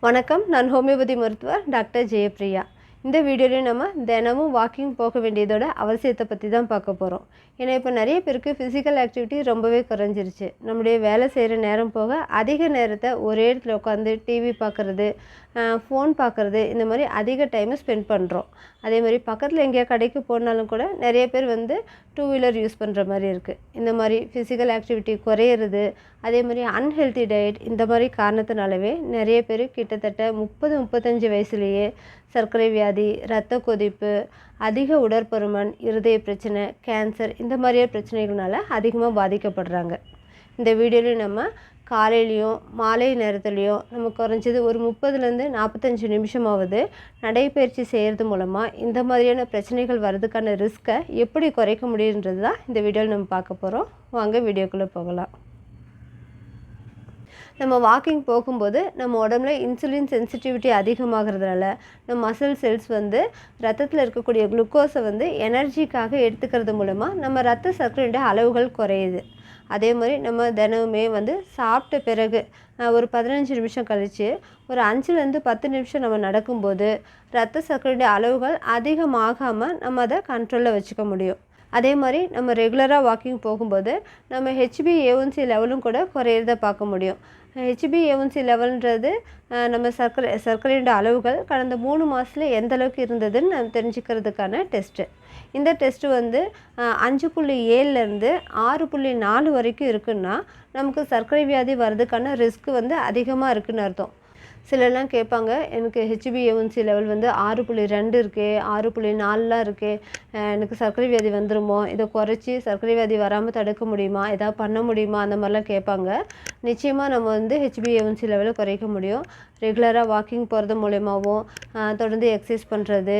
வணக்கம். நான் ஹோமியோபதி மருத்துவர் டாக்டர் ஜெயப்ரியா இந்த வீடியோலையும் நம்ம தினமும் வாக்கிங் போக வேண்டியதோட அவசியத்தை பற்றி தான் பார்க்க போகிறோம் ஏன்னா இப்போ நிறைய பேருக்கு ஃபிசிக்கல் ஆக்டிவிட்டி ரொம்பவே குறைஞ்சிருச்சு. நம்முடைய வேலை செய்கிற நேரம் போக அதிக நேரத்தை ஒரே இடத்துல உட்காந்து டிவி பார்க்குறது ஃபோன் பார்க்குறது இந்த மாதிரி அதிக டைமை ஸ்பெண்ட் பண்ணுறோம் அதே மாதிரி பக்கத்தில் எங்கேயா கடைக்கு போனாலும் கூட நிறைய பேர் வந்து டூ வீலர் யூஸ் பண்ணுற மாதிரி இருக்குது இந்த மாதிரி ஃபிசிக்கல் ஆக்டிவிட்டி குறையிறது அதே மாதிரி அன்ஹெல்த்தி டயட் இந்த மாதிரி காரணத்தினாலவே நிறைய பேர் கிட்டத்தட்ட முப்பது முப்பத்தஞ்சு வயசுலேயே சர்க்கரை வியாதி இரத்த கொதிப்பு அதிக உடற்பருமன் இருதய பிரச்சனை கேன்சர் இந்த மாதிரியான பிரச்சனைகள்னால அதிகமாக பாதிக்கப்படுறாங்க. இந்த வீடியோலையும் நம்ம காலையிலையும் மாலை நேரத்துலையும் நம்ம குறைஞ்சது ஒரு முப்பதுலேருந்து நாற்பத்தஞ்சு நிமிஷமாவது நடைப்பயிற்சி செய்கிறது மூலமாக இந்த மாதிரியான பிரச்சனைகள் வர்றதுக்கான ரிஸ்க்கை எப்படி குறைக்க முடியுன்றது தான் இந்த வீடியோவில் நம்ம பார்க்க போகிறோம் வாங்க வீடியோக்குள்ளே போகலாம். நம்ம வாக்கிங் போகும்போது நம்ம உடம்புல இன்சுலின் சென்சிட்டிவிட்டி அதிகமாகிறதுனால நம்ம மசில் செல்ஸ் வந்து ரத்தத்தில் இருக்கக்கூடிய குளுக்கோஸை வந்து எனர்ஜிக்காக எடுத்துக்கிறது மூலமாக நம்ம ரத்த சர்க்கரையுடைய அளவுகள் குறையுது. அதே மாதிரி நம்ம தினமுமே வந்து சாப்பிட்ட பிறகு ஒரு பதினஞ்சு நிமிஷம் கழித்து ஒரு அஞ்சுலேருந்து பத்து நிமிஷம் நம்ம நடக்கும்போது ரத்த சர்க்கரையுடைய அளவுகள் அதிகமாகாமல் நம்ம அதை கண்ட்ரோலில் வச்சுக்க முடியும். அதே மாதிரி நம்ம ரெகுலராக வாக்கிங் போகும்போது நம்ம ஹெச்பி ஏஒன்சி லெவலும் கூட குறையிறத பார்க்க முடியும். ஹெச்பி ஏஒன்சி லெவல்ன்றது நம்ம சர்க்கரை சர்க்கரையோட அளவுகள் கடந்த மூணு மாதத்தில் எந்த அளவுக்கு இருந்ததுன்னு நம்ம தெரிஞ்சுக்கிறதுக்கான டெஸ்ட்டு இந்த டெஸ்ட்டு வந்து அஞ்சு புள்ளி ஏழுலேருந்து ஆறு புள்ளி நாலு வரைக்கும் இருக்குன்னா நமக்கு சர்க்கரை வியாதி வர்றதுக்கான ரிஸ்க் வந்து அதிகமாக இருக்குன்னு அர்த்தம். சிலர்லாம் கேட்பாங்க எனக்கு ஹெச்பிஏஒன்சி லெவல் வந்து ஆறு புள்ளி ரெண்டு இருக்குது ஆறு புள்ளி நாலுலாம் இருக்கே எனக்கு சர்க்கரை வியாதி வந்துருமோ? இதை குறைச்சி சர்க்கரை வியாதி வராமல் தடுக்க முடியுமா? எதாவது பண்ண முடியுமா? அந்த மாதிரிலாம் கேட்பாங்க. நிச்சயமாக நம்ம வந்து ஹெச்பிஏஒன்சி லெவலை குறைக்க முடியும். ரெகுலராக வாக்கிங் போகிறது மூலயமாவும் தொடர்ந்து எக்ஸசைஸ் பண்ணுறது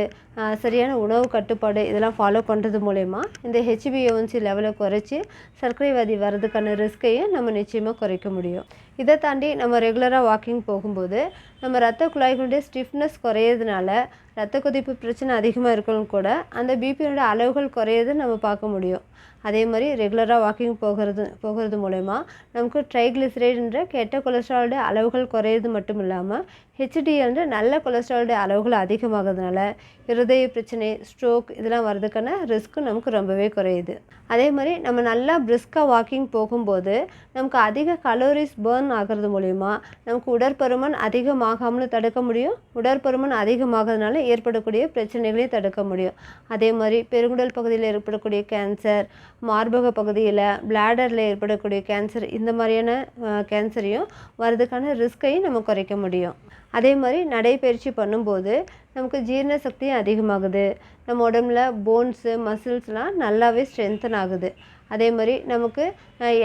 சரியான உணவு கட்டுப்பாடு இதெல்லாம் ஃபாலோ பண்ணுறது மூலயமா இந்த ஹெச்பிஏஒன்சி லெவலை குறைச்சி சர்க்கரை வியாதி வர்றதுக்கான ரிஸ்க்கையும் நம்ம நிச்சயமாக குறைக்க முடியும். இதை தாண்டி நம்ம ரெகுலராக வாக்கிங் போகும்போது நம்ம ரத்த குழாய்களுடைய ஸ்டிஃப்னஸ் குறையிறதுனால ரத்த கொதிப்பு பிரச்சனை அதிகமாக இருக்கணும் கூட அந்த பிபியோட அளவுகள் குறையிறது நம்ம பார்க்க முடியும். அதே மாதிரி ரெகுலராக வாக்கிங் போகிறது போகிறது மூலயமா நமக்கு ட்ரைக்ளிசரைடுன்ற கெட்ட கொலஸ்ட்ராலோட அளவுகள் குறையிறது மட்டும் இல்லாமல் ஹெச்டிஎல்ன்ற நல்ல கொலஸ்ட்ராலோட அளவுகள் அதிகமாகிறதுனால இருதய பிரச்சனை ஸ்ட்ரோக் இதெல்லாம் வர்றதுக்கான ரிஸ்க்கும் நமக்கு ரொம்பவே குறையுது. அதே மாதிரி நம்ம நல்லா பிரிஸ்காக வாக்கிங் போகும்போது நமக்கு அதிக கலோரிஸ் பேர்ன் ஆகிறது மூலிமா நமக்கு உடற்பருமன் அதிகமாகாமலும் தடுக்க முடியும். உடற்பருமன் அதிகமாகிறதுனால ஏற்படக்கூடிய பிரச்சனைகளையும் தடுக்க முடியும். அதே மாதிரி பெருங்குடல் பகுதியில் ஏற்படக்கூடிய கேன்சர் மார்பக பகுதியில் பிளாடரில் ஏற்படக்கூடிய கேன்சர் இந்த மாதிரியான கேன்சரையும் வர்றதுக்கான ரிஸ்கையும் நம்ம குறைக்க முடியும். அதே மாதிரி நடைப்பயிற்சி பண்ணும்போது நமக்கு ஜீரண சக்தியும் அதிகமாகுது. நம்ம உடம்புல போன்ஸு மசில்ஸ்லாம் நல்லாவே ஸ்ட்ரென்த்தன் ஆகுது. அதே மாதிரி நமக்கு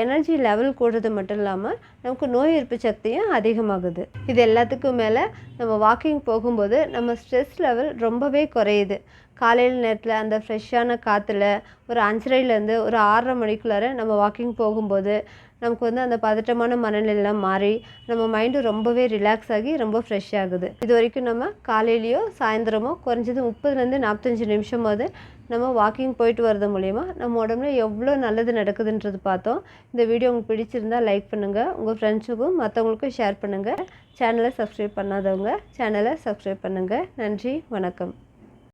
எனர்ஜி லெவல் கூடுறது மட்டும் இல்லாமல் நமக்கு நோய் எதிர்ப்பு சக்தியும் அதிகமாகுது. இது எல்லாத்துக்கும் மேலே நம்ம வாக்கிங் போகும்போது நம்ம ஸ்ட்ரெஸ் லெவல் ரொம்பவே குறையுது. காலையில் நேரத்தில் அந்த ஃப்ரெஷ்ஷான காற்றுல ஒரு அஞ்சரைலேருந்து ஒரு ஆறரை மணிக்குள்ளார நம்ம வாக்கிங் போகும்போது நமக்கு வந்து அந்த பதட்டமான மனநிலையெல்லாம் மாறி நம்ம மைண்டு ரொம்பவே ரிலாக்ஸ் ஆகி ரொம்ப ஃப்ரெஷ் ஆகுது. இது வரைக்கும் நம்ம காலையிலையோ சாயந்தரமோ குறைஞ்சது முப்பதுலேருந்து நாற்பத்தஞ்சு நிமிஷமாவது நம்ம வாக்கிங் போயிட்டு வரது மூலிமா நம்ம உடம்புல எவ்வளோ நல்லது நடக்குதுன்றது பார்த்தோம். இந்த வீடியோ உங்களுக்கு பிடிச்சிருந்தால் லைக் பண்ணுங்கள் உங்கள் ஃப்ரெண்ட்ஸுக்கும் மற்றவங்களுக்கும் ஷேர் பண்ணுங்கள் சேனலை சப்ஸ்கிரைப் பண்ணாதவங்க சேனலை சப்ஸ்கிரைப் பண்ணுங்கள் நன்றி வணக்கம்.